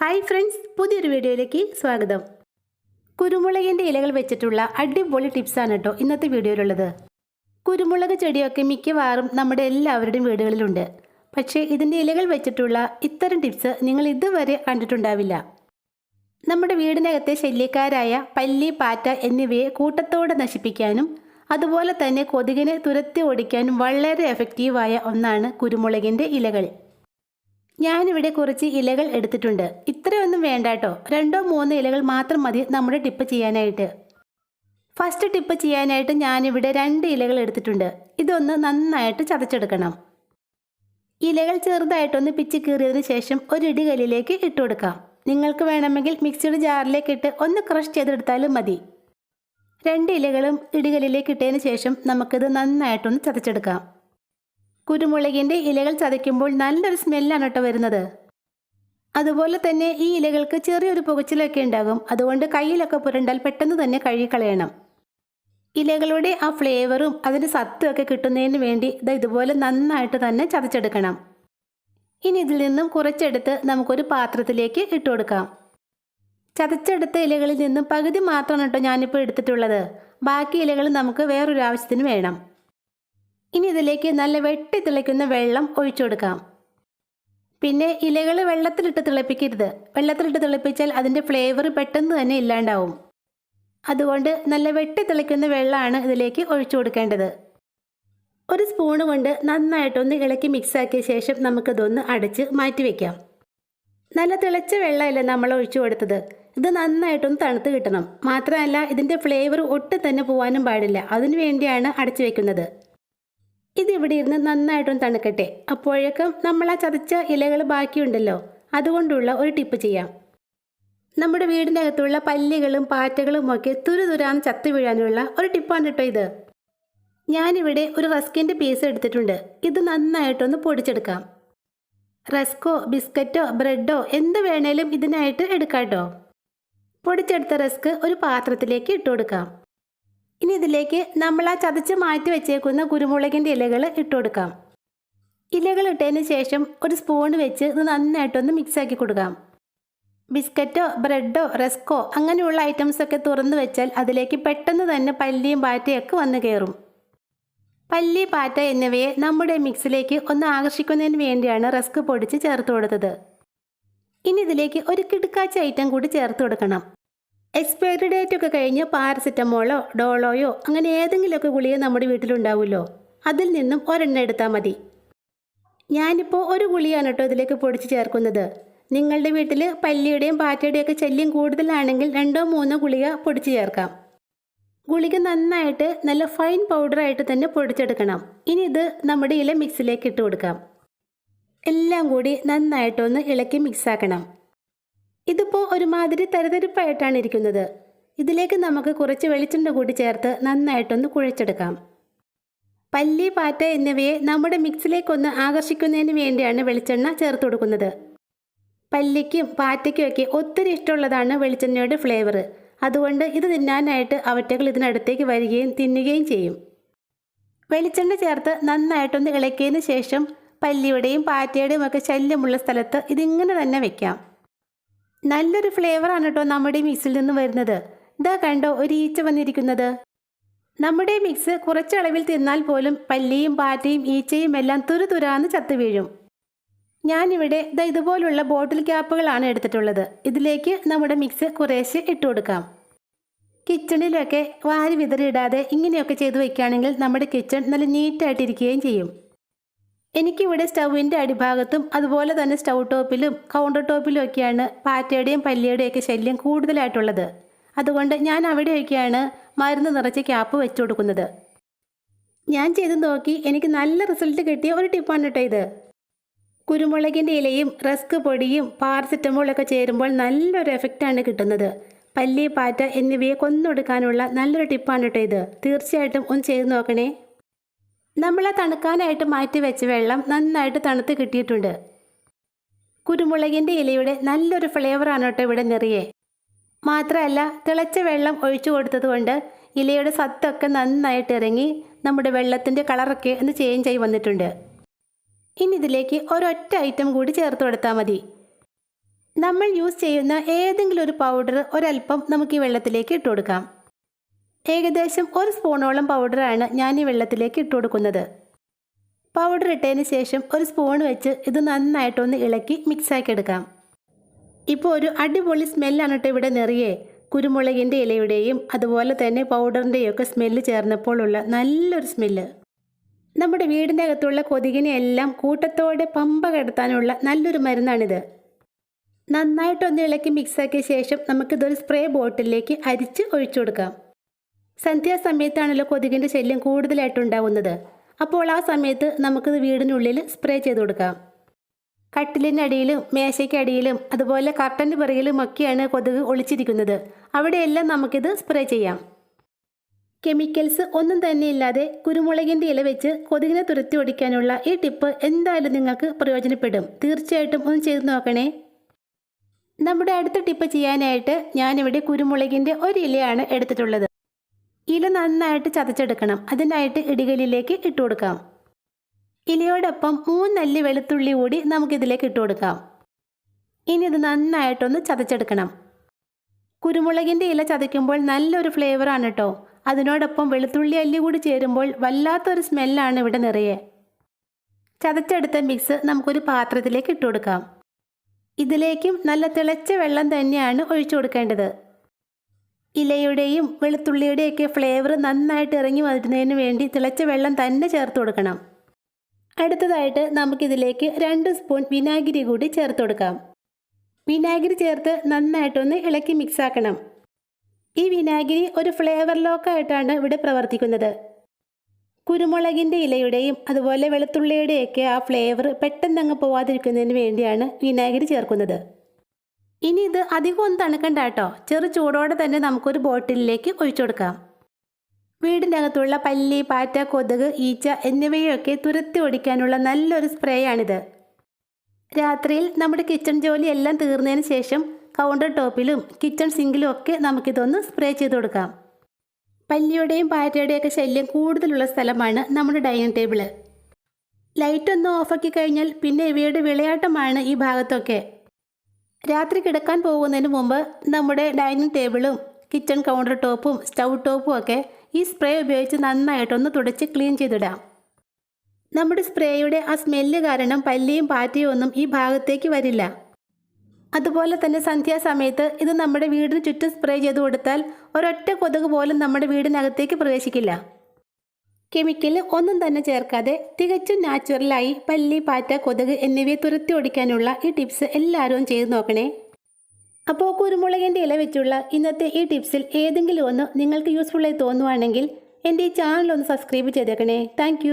Hi friends പുതിയൊരു വീഡിയോയിലേക്ക് സ്വാഗതം. കുരുമുളകിന്റെ ഇലകൾ വെച്ചിട്ടുള്ള അടിപൊളി ടിപ്സാണ് കേട്ടോ ഇന്നത്തെ വീഡിയോയിലുള്ളത്. കുരുമുളക് ചെടിയൊക്കെ മിക്കവാറും നമ്മുടെ എല്ലാവരുടെയും വീടുകളിലുണ്ട്. പക്ഷേ ഇതിന്റെ ഇലകൾ വെച്ചിട്ടുള്ള ഇത്തരം ടിപ്സ് നിങ്ങൾ ഇതുവരെ കണ്ടിട്ടുണ്ടാവില്ല. നമ്മുടെ വീടിനകത്തെ ശല്യക്കാരായ പല്ലി പാറ്റ എന്നിവയെ കൂട്ടത്തോടെ നശിപ്പിക്കാനും അതുപോലെ തന്നെ കൊതുകിനെ തുരത്തി ഓടിക്കാനും വളരെ എഫക്റ്റീവായ ഒന്നാണ് കുരുമുളകിന്റെ ഇലകൾ. ഞാനിവിടെ കുറച്ച് ഇലകൾ എടുത്തിട്ടുണ്ട്. ഇത്രയൊന്നും വേണ്ട കേട്ടോ. രണ്ടോ മൂന്നോ ഇലകൾ മാത്രം മതി നമ്മുടെ ടിപ്പ് ചെയ്യാനായിട്ട്. ഫസ്റ്റ് ടിപ്പ് ചെയ്യാനായിട്ട് ഞാനിവിടെ രണ്ട് ഇലകൾ എടുത്തിട്ടുണ്ട്. ഇതൊന്ന് നന്നായിട്ട് ചതച്ചെടുക്കണം. ഇലകൾ ചെറുതായിട്ടൊന്ന് പിച്ച് കീറിയതിന് ശേഷം ഒരു ഇടികല്ലിലേക്ക് ഇട്ട് കൊടുക്കാം. നിങ്ങൾക്ക് വേണമെങ്കിൽ മിക്സിയുടെ ജാറിലേക്ക് ഇട്ട് ഒന്ന് ക്രഷ് ചെയ്തെടുത്താലും മതി. രണ്ട് ഇലകളും ഇടികല്ലിലേക്ക് ഇട്ടതിന് ശേഷം നമുക്കിത് നന്നായിട്ടൊന്ന് ചതച്ചെടുക്കാം. കുരുമുളകിന്റെ ഇലകൾ ചതയ്ക്കുമ്പോൾ നല്ലൊരു സ്മെല്ലാണ് കേട്ടോ വരുന്നത്. അതുപോലെ തന്നെ ഈ ഇലകൾക്ക് ചെറിയൊരു പുകച്ചിലൊക്കെ ഉണ്ടാകും. അതുകൊണ്ട് കയ്യിലൊക്കെ പുരണ്ടാൽ പെട്ടെന്ന് തന്നെ കഴുകിക്കളയണം. ഇലകളുടെ ആ ഫ്ലേവറും അതിന്റെ സത്തും ഒക്കെ കിട്ടുന്നതിന് വേണ്ടി ഇത് ഇതുപോലെ നന്നായിട്ട് തന്നെ ചതച്ചെടുക്കണം. ഇനി ഇതിൽ നിന്നും കുറച്ചെടുത്ത് നമുക്കൊരു പാത്രത്തിലേക്ക് ഇട്ട് കൊടുക്കാം. ചതച്ചെടുത്ത ഇലകളിൽ നിന്നും പകുതി മാത്രമാണ് കേട്ടോ ഞാനിപ്പോൾ എടുത്തിട്ടുള്ളത്. ബാക്കി ഇലകൾ നമുക്ക് വേറൊരു ആവശ്യത്തിന് വേണം. ഇനി ഇതിലേക്ക് നല്ല വെട്ടി തിളയ്ക്കുന്ന വെള്ളം ഒഴിച്ചു കൊടുക്കാം. പിന്നെ ഇലകൾ വെള്ളത്തിലിട്ട് തിളപ്പിക്കരുത്. വെള്ളത്തിലിട്ട് തിളപ്പിച്ചാൽ അതിന്റെ ഫ്ലേവർ പെട്ടെന്ന് തന്നെ ഇല്ലാണ്ടാവും. അതുകൊണ്ട് നല്ല വെട്ടി തിളയ്ക്കുന്ന വെള്ളമാണ് ഇതിലേക്ക് ഒഴിച്ചു കൊടുക്കേണ്ടത്. ഒരു സ്പൂൺ കൊണ്ട് നന്നായിട്ടൊന്ന് ഇളക്കി മിക്സാക്കിയ ശേഷം നമുക്കിതൊന്ന് അടച്ച് മാറ്റി വയ്ക്കാം നല്ല തിളച്ച വെള്ളമല്ല നമ്മൾ ഒഴിച്ചു കൊടുത്തത്? ഇത് നന്നായിട്ടൊന്ന് തണുത്ത് കിട്ടണം. മാത്രമല്ല ഇതിന്റെ ഫ്ലേവർ ഒട്ടും തന്നെ പോകാനും പാടില്ല. അതിനു വേണ്ടിയാണ് അടച്ചു വെക്കുന്നത്. ഇത് ഇവിടെ ഇരുന്ന് നന്നായിട്ടൊന്ന് തണുക്കട്ടെ. അപ്പോഴേക്കും നമ്മൾ ആ ചതച്ച ഇലകൾ ബാക്കിയുണ്ടല്ലോ അതുകൊണ്ടുള്ള ഒരു ടിപ്പ് ചെയ്യാം. നമ്മുടെ വീടിന്റെ അകത്തുള്ള പല്ലികളും പാറ്റകളും ഒക്കെ തുരുതുരാന്ന് ചത്തു വീഴാനുള്ള ഒരു ടിപ്പാണ് കേട്ടോ ഇത്. ഞാനിവിടെ ഒരു റസ്കിന്റെ പീസ് എടുത്തിട്ടുണ്ട്. ഇത് നന്നായിട്ടൊന്ന് പൊടിച്ചെടുക്കാം. റസ്കോ ബിസ്ക്കറ്റോ ബ്രെഡോ എന്ത് വേണേലും ഇതിനായിട്ട് എടുക്കാം കേട്ടോ. പൊടിച്ചെടുത്ത റസ്ക് ഒരു പാത്രത്തിലേക്ക് ഇട്ട് കൊടുക്കാം ഇനി ഇതിലേക്ക് നമ്മൾ ആ ചതച്ച് മാറ്റി വെച്ചേക്കുന്ന കുരുമുളകിന്റെ ഇലകൾ ഇട്ട് കൊടുക്കാം. ഇലകൾ ഇട്ടതിന് ശേഷം ഒരു സ്പൂൺ വെച്ച് ഇത് നന്നായിട്ടൊന്ന് മിക്സാക്കി കൊടുക്കാം. ബിസ്ക്കറ്റോ ബ്രെഡോ റെസ്കോ അങ്ങനെയുള്ള ഐറ്റംസൊക്കെ തുറന്നു വെച്ചാൽ അതിലേക്ക് പെട്ടെന്ന് തന്നെ പല്ലിയും പാറ്റയൊക്കെ വന്ന് കയറും. പല്ലി പാറ്റ എന്നിവയെ നമ്മുടെ മിക്സിലേക്ക് ഒന്ന് ആകർഷിക്കുന്നതിന് വേണ്ടിയാണ് റെസ്ക് പൊടിച്ച് ചേർത്ത് കൊടുത്തത്. ഇനി ഇതിലേക്ക് ഒരു കിടുക്കാച്ച ഐറ്റം കൂടി ചേർത്ത് കൊടുക്കണം. എക്സ്പയറി ഡേറ്റ് ഒക്കെ കഴിഞ്ഞ് പാരസെറ്റമോളോ ഡോളോയോ അങ്ങനെ ഏതെങ്കിലുമൊക്കെ ഗുളിക നമ്മുടെ വീട്ടിലുണ്ടാവുമല്ലോ. അതിൽ നിന്നും ഒരെണ്ണം എടുത്താൽ മതി. ഞാനിപ്പോൾ ഒരു ഗുളിയാണ് കേട്ടോ ഇതിലേക്ക് പൊടിച്ച് ചേർക്കുന്നത്. നിങ്ങളുടെ വീട്ടിൽ പല്ലിയുടെയും പാറ്റയുടെയും ഒക്കെ ശല്യം കൂടുതലാണെങ്കിൽ രണ്ടോ മൂന്നോ ഗുളിക പൊടിച്ച് ചേർക്കാം. ഗുളിക നന്നായിട്ട് നല്ല ഫൈൻ പൗഡറായിട്ട് തന്നെ പൊടിച്ചെടുക്കണം. ഇനി ഇത് നമ്മുടെ ഇല മിക്സിലേക്ക് ഇട്ട് കൊടുക്കാം. എല്ലാം കൂടി നന്നായിട്ടൊന്ന് ഇളക്കി മിക്സാക്കണം ഇതിപ്പോൾ ഒരുമാതിരി തരതരിപ്പായിട്ടാണ് ഇരിക്കുന്നത്. ഇതിലേക്ക് നമുക്ക് കുറച്ച് വെളിച്ചെണ്ണ കൂടി ചേർത്ത് നന്നായിട്ടൊന്ന് കുഴച്ചെടുക്കാം. പല്ലി പാറ്റ എന്നിവയെ നമ്മുടെ മിക്സിലേക്കൊന്ന് ആകർഷിക്കുന്നതിന് വേണ്ടിയാണ് വെളിച്ചെണ്ണ ചേർത്ത് കൊടുക്കുന്നത്. പല്ലിക്കും പാറ്റയ്ക്കുമൊക്കെ ഒത്തിരി ഇഷ്ടമുള്ളതാണ് വെളിച്ചെണ്ണയുടെ ഫ്ലേവർ അതുകൊണ്ട് ഇത് തിന്നാനായിട്ട് അവറ്റകൾ ഇതിനടുത്തേക്ക് വരികയും തിന്നുകയും ചെയ്യും. വെളിച്ചെണ്ണ ചേർത്ത് നന്നായിട്ടൊന്ന് ഇളക്കിയതിന് ശേഷം പല്ലിയുടെയും പാറ്റയുടെയും ഒക്കെ ശല്യമുള്ള സ്ഥലത്ത് ഇതിങ്ങനെ തന്നെ വെക്കാം. നല്ലൊരു ഫ്ലേവറാണ് കേട്ടോ നമ്മുടെ മിക്സിൽ നിന്ന് വരുന്നത്. ഇതാ കണ്ടോ ഒരു ഈച്ച വന്നിരിക്കുന്നത്. നമ്മുടെ മിക്സ് കുറച്ചളവിൽ തിന്നാൽ പോലും പല്ലിയും പാറ്റയും ഈച്ചയും എല്ലാം തുരുതുരാന്ന് ചത്തു വീഴും. ഞാനിവിടെ ദാ ഇതുപോലുള്ള ബോട്ടിൽ ക്യാപ്പുകളാണ് എടുത്തിട്ടുള്ളത്. ഇതിലേക്ക് നമ്മുടെ മിക്സ് കുറേശ്ശെ ഇട്ടു കൊടുക്കാം. കിച്ചണിലൊക്കെ വാരി വിതറിയിടാതെ ഇങ്ങനെയൊക്കെ ചെയ്ത് വയ്ക്കുകയാണെങ്കിൽ നമ്മുടെ കിച്ചൺ നല്ല നീറ്റായിട്ടിരിക്കുകയും ചെയ്യും. എനിക്കിവിടെ സ്റ്റൗവിന്റെ അടിഭാഗത്തും അതുപോലെ തന്നെ സ്റ്റൗ ടോപ്പിലും കൗണ്ടർ ടോപ്പിലും ഒക്കെയാണ് പാറ്റയുടെയും പല്ലിയുടെയും ഒക്കെ ശല്യം കൂടുതലായിട്ടുള്ളത്. അതുകൊണ്ട് ഞാൻ അവിടെയൊക്കെയാണ് മരുന്ന് നിറച്ച് ക്യാപ്പ് വെച്ചു കൊടുക്കുന്നത്. ഞാൻ ചെയ്ത് നോക്കി എനിക്ക് നല്ല റിസൾട്ട് കിട്ടിയ ഒരു ടിപ്പാണ് കേട്ടോ ഇത്. കുരുമുളകിന്റെ ഇലയും റസ്ക് പൊടിയും പാരസെറ്റമോളൊക്കെ ചേരുമ്പോൾ നല്ലൊരു എഫക്റ്റാണ് കിട്ടുന്നത്. പല്ലി പാറ്റ എന്നിവയെ കൊന്നൊടുക്കാനുള്ള നല്ലൊരു ടിപ്പാണ് കേട്ടോ ഇത്. തീർച്ചയായിട്ടും ഒന്ന് ചെയ്ത് നോക്കണേ. നമ്മളെ തണുക്കാനായിട്ട് മാറ്റി വെച്ച വെള്ളം നന്നായിട്ട് തണുത്ത് കിട്ടിയിട്ടുണ്ട്. കുരുമുളകിന്റെ ഇലയുടെ നല്ലൊരു ഫ്ലേവറാണ് കേട്ടോ ഇവിടെ നിറയെ. മാത്രമല്ല തിളച്ച വെള്ളം ഒഴിച്ചു കൊടുത്തതുകൊണ്ട് ഇലയുടെ സത്തൊക്കെ നന്നായിട്ട് ഇറങ്ങി നമ്മുടെ വെള്ളത്തിന്റെ കളറൊക്കെ ഒന്ന് ചേഞ്ച് ആയി വന്നിട്ടുണ്ട്. ഇനി ഇതിലേക്ക് ഒരൊറ്റ ഐറ്റം കൂടി ചേർത്ത് കൊടുത്താൽ മതി. നമ്മൾ യൂസ് ചെയ്യുന്ന ഏതെങ്കിലും ഒരു പൗഡർ ഒരല്പം നമുക്ക് ഈ വെള്ളത്തിലേക്ക് ഇട്ട് കൊടുക്കാം. ഏകദേശം ഒരു സ്പൂണോളം പൗഡറാണ് ഞാൻ ഈ വെള്ളത്തിലേക്ക് ഇട്ട് കൊടുക്കുന്നത്. പൗഡർ ഇട്ടതിന് ശേഷം ഒരു സ്പൂൺ വെച്ച് ഇത് നന്നായിട്ടൊന്ന് ഇളക്കി മിക്സാക്കി എടുക്കാം. ഇപ്പോൾ ഒരു അടിപൊളി സ്മെല്ലാണ് കേട്ടോ ഇവിടെ നിറയെ. കുരുമുളകിന്റെ ഇലയുടെയും അതുപോലെ തന്നെ പൗഡറിന്റെയും ഒക്കെ സ്മെല്ല് ചേർന്നപ്പോഴുള്ള നല്ലൊരു സ്മെല്ല് നമ്മുടെ വീടിന്റെ അകത്തുള്ള കൊതുകിനെ എല്ലാം കൂട്ടത്തോടെ പമ്പ കടത്താനുള്ള നല്ലൊരു മരുന്നാണിത്. നന്നായിട്ടൊന്ന് ഇളക്കി മിക്സാക്കിയ ശേഷം നമുക്കിതൊരു സ്പ്രേ ബോട്ടിലേക്ക് അരിച്ച് ഒഴിച്ചു കൊടുക്കാം. സന്ധ്യാസമയത്താണല്ലോ കൊതുകിന്റെ ശല്യം കൂടുതലായിട്ടുണ്ടാവുന്നത്. അപ്പോൾ ആ സമയത്ത് നമുക്കിത് വീടിനുള്ളിൽ സ്പ്രേ ചെയ്ത് കൊടുക്കാം. കട്ടിലിനടിയിലും മേശയ്ക്കടിയിലും അതുപോലെ കർട്ടന്റെ പിറകിലും ഒക്കെയാണ് കൊതുക് ഒളിച്ചിരിക്കുന്നത്. അവിടെയെല്ലാം നമുക്കിത് സ്പ്രേ ചെയ്യാം. കെമിക്കൽസ് ഒന്നും തന്നെ ഇല്ലാതെ കുരുമുളകിന്റെ ഇല വെച്ച് കൊതുകിനെ തുരത്തി ഒടിക്കാനുള്ള ഈ ടിപ്പ് എന്തായാലും നിങ്ങൾക്ക് പ്രയോജനപ്പെടും. തീർച്ചയായിട്ടും ഒന്ന് ചെയ്ത് നോക്കണേ. നമ്മുടെ അടുത്ത ടിപ്പ് ചെയ്യാനായിട്ട് ഞാനിവിടെ കുരുമുളകിന്റെ ഒരു ഇലയാണ് എടുത്തിട്ടുള്ളത്. ഇല നന്നായിട്ട് ചതച്ചെടുക്കണം. അതിനായിട്ട് ഇടികലിലേക്ക് ഇട്ട് കൊടുക്കാം. ഇലയോടൊപ്പം മൂന്നല്ലി വെളുത്തുള്ളി കൂടി നമുക്കിതിലേക്ക് ഇട്ട് കൊടുക്കാം. ഇനി ഇത് നന്നായിട്ടൊന്ന് ചതച്ചെടുക്കണം. കുരുമുളകിന്റെ ഇല ചതയ്ക്കുമ്പോൾ നല്ലൊരു ഫ്ലേവറാണ് കേട്ടോ അതിനോടൊപ്പം വെളുത്തുള്ളി അല്ലി കൂടി ചേരുമ്പോൾ വല്ലാത്തൊരു സ്മെല്ലാണ് ഇവിടെ നിറയെ. ചതച്ചെടുത്ത മിക്സ് നമുക്കൊരു പാത്രത്തിലേക്ക് ഇട്ട് കൊടുക്കാം. ഇതിലേക്കും നല്ല തിളച്ച വെള്ളം തന്നെയാണ് ഒഴിച്ചു കൊടുക്കേണ്ടത്. ഇലയുടെയും വെളുത്തുള്ളിയുടെയൊക്കെ ഫ്ലേവർ നന്നായിട്ട് ഇറങ്ങി വരുന്നതിന് വേണ്ടി തിളച്ച വെള്ളം തന്നെ ചേർത്ത് കൊടുക്കണം. അടുത്തതായിട്ട് നമുക്കിതിലേക്ക് രണ്ട് സ്പൂൺ വിനാഗിരി കൂടി ചേർത്ത് കൊടുക്കാം. വിനാഗിരി ചേർത്ത് നന്നായിട്ടൊന്ന് ഇളക്കി മിക്സാക്കണം ഈ വിനാഗിരി ഒരു ഫ്ലേവർ ലോക്കായിട്ടാണ് ഇവിടെ പ്രവർത്തിക്കുന്നത്. കുരുമുളകിന്റെ ഇലയുടെയും അതുപോലെ വെളുത്തുള്ളിയുടെയൊക്കെ ആ ഫ്ലേവർ പെട്ടെന്ന് അങ്ങ് പോവാതിരിക്കുന്നതിന് വേണ്ടിയാണ് വിനാഗിരി ചേർക്കുന്നത്. ഇനി ഇത് അധികം ഒന്നും തണുക്കണ്ട കേട്ടോ. ചെറു ചൂടോടെ തന്നെ നമുക്കൊരു ബോട്ടിലിലേക്ക് ഒഴിച്ചു കൊടുക്കാം. വീടിന്റെ അകത്തുള്ള പല്ലി പാറ്റ കൊതുക് ഈച്ച എന്നിവയൊക്കെ തുരത്തി ഓടിക്കാനുള്ള നല്ലൊരു സ്പ്രേ ആണിത് രാത്രിയിൽ നമ്മുടെ കിച്ചൺ ജോലി എല്ലാം തീർന്നതിന് ശേഷം കൗണ്ടർ ടോപ്പിലും കിച്ചൺ സിങ്കിലും ഒക്കെ നമുക്കിതൊന്ന് സ്പ്രേ ചെയ്ത് കൊടുക്കാം. പല്ലിയുടെയും പാറ്റയുടെയും ഒക്കെ ശല്യം കൂടുതലുള്ള സ്ഥലമാണ് നമ്മുടെ ഡൈനിങ് ടേബിൾ. ലൈറ്റൊന്ന് ഓഫാക്കി കഴിഞ്ഞാൽ പിന്നെ ഇവയുടെ വിളയാട്ടമാണ് ഈ ഭാഗത്തൊക്കെ. രാത്രി കിടക്കാൻ പോകുന്നതിന് മുമ്പ് നമ്മുടെ ഡൈനിങ് ടേബിളും കിച്ചൺ കൗണ്ടർ ടോപ്പും സ്റ്റൗ ടോപ്പും ഒക്കെ ഈ സ്പ്രേ ഉപയോഗിച്ച് നന്നായിട്ടൊന്ന് തുടച്ച് ക്ലീൻ ചെയ്തിടാം. നമ്മുടെ സ്പ്രേയുടെ ആ സ്മെല്ല് കാരണം പല്ലിയും പാറ്റയും ഒന്നും ഈ ഭാഗത്തേക്ക് വരില്ല. അതുപോലെ തന്നെ സന്ധ്യാസമയത്ത് ഇത് നമ്മുടെ വീടിന് ചുറ്റും സ്പ്രേ ചെയ്ത് കൊടുത്താൽ ഒരൊറ്റ കൊതുക് പോലും നമ്മുടെ വീടിനകത്തേക്ക് പ്രവേശിക്കില്ല. കെമിക്കൽ ഒന്നും തന്നെ ചേർക്കാതെ തികച്ചും നാച്ചുറലായി പല്ലി പാറ്റ കൊതുക് എന്നിവയെ തുരത്തി ഓടിക്കാനുള്ള ഈ ടിപ്സ് എല്ലാവരും ചെയ്തു നോക്കണേ. അപ്പോൾ കുരുമുളകിന്റെ ഇല വെച്ചുള്ള ഇന്നത്തെ ഈ ടിപ്സിൽ ഏതെങ്കിലും ഒന്ന് നിങ്ങൾക്ക് യൂസ്ഫുള്ളായി തോന്നുവാണെങ്കിൽ എന്റെ ഈ ചാനൽ ഒന്ന് സബ്സ്ക്രൈബ് ചെയ്തേക്കണേ. താങ്ക്